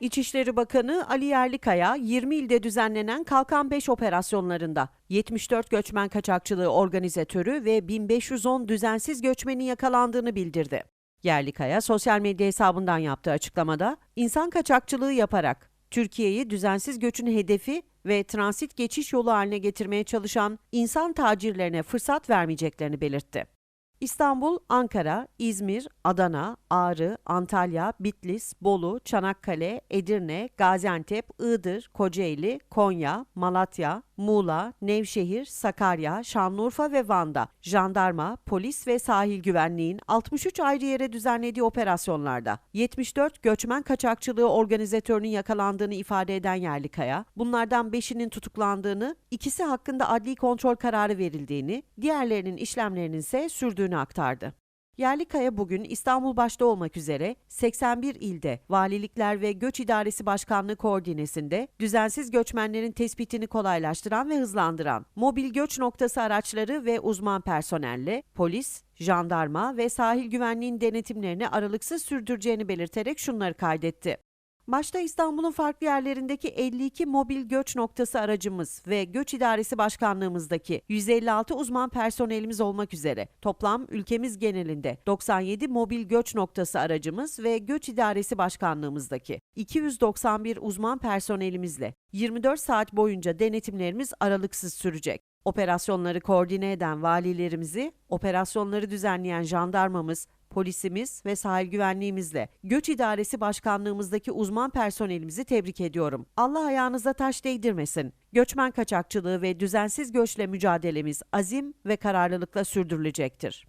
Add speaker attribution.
Speaker 1: İçişleri Bakanı Ali Yerlikaya 20 ilde düzenlenen Kalkan 5 operasyonlarında 74 göçmen kaçakçılığı organizatörü ve 1510 düzensiz göçmenin yakalandığını bildirdi. Yerlikaya sosyal medya hesabından yaptığı açıklamada insan kaçakçılığı yaparak Türkiye'yi düzensiz göçün hedefi ve transit geçiş yolu haline getirmeye çalışan insan tacirlerine fırsat vermeyeceklerini belirtti. İstanbul, Ankara, İzmir, Adana, Ağrı, Antalya, Bitlis, Bolu, Çanakkale, Edirne, Gaziantep, Iğdır, Kocaeli, Konya, Malatya, Muğla, Nevşehir, Sakarya, Şanlıurfa ve Van'da jandarma, polis ve sahil güvenliğin 63 ayrı yere düzenlediği operasyonlarda 74 göçmen kaçakçılığı organizatörünün yakalandığını ifade eden Yerlikaya, bunlardan 5'inin tutuklandığını, ikisi hakkında adli kontrol kararı verildiğini, diğerlerinin işlemlerinin ise sürdüğünü aktardı. Yerlikaya bugün İstanbul başta olmak üzere 81 ilde Valilikler ve Göç İdaresi Başkanlığı koordinesinde düzensiz göçmenlerin tespitini kolaylaştıran ve hızlandıran mobil göç noktası araçları ve uzman personelle polis, jandarma ve sahil güvenliğin denetimlerini aralıksız sürdüreceğini belirterek şunları kaydetti. Başta İstanbul'un farklı yerlerindeki 52 mobil göç noktası aracımız ve Göç İdaresi Başkanlığımızdaki 156 uzman personelimiz olmak üzere toplam ülkemiz genelinde 97 mobil göç noktası aracımız ve Göç İdaresi Başkanlığımızdaki 291 uzman personelimizle 24 saat boyunca denetimlerimiz aralıksız sürecek. Operasyonları koordine eden valilerimizi, operasyonları düzenleyen jandarmamız, polisimiz ve sahil güvenliğimizle Göç İdaresi Başkanlığımızdaki uzman personelimizi tebrik ediyorum. Allah ayağınıza taş değdirmesin. Göçmen kaçakçılığı ve düzensiz göçle mücadelemiz azim ve kararlılıkla sürdürülecektir.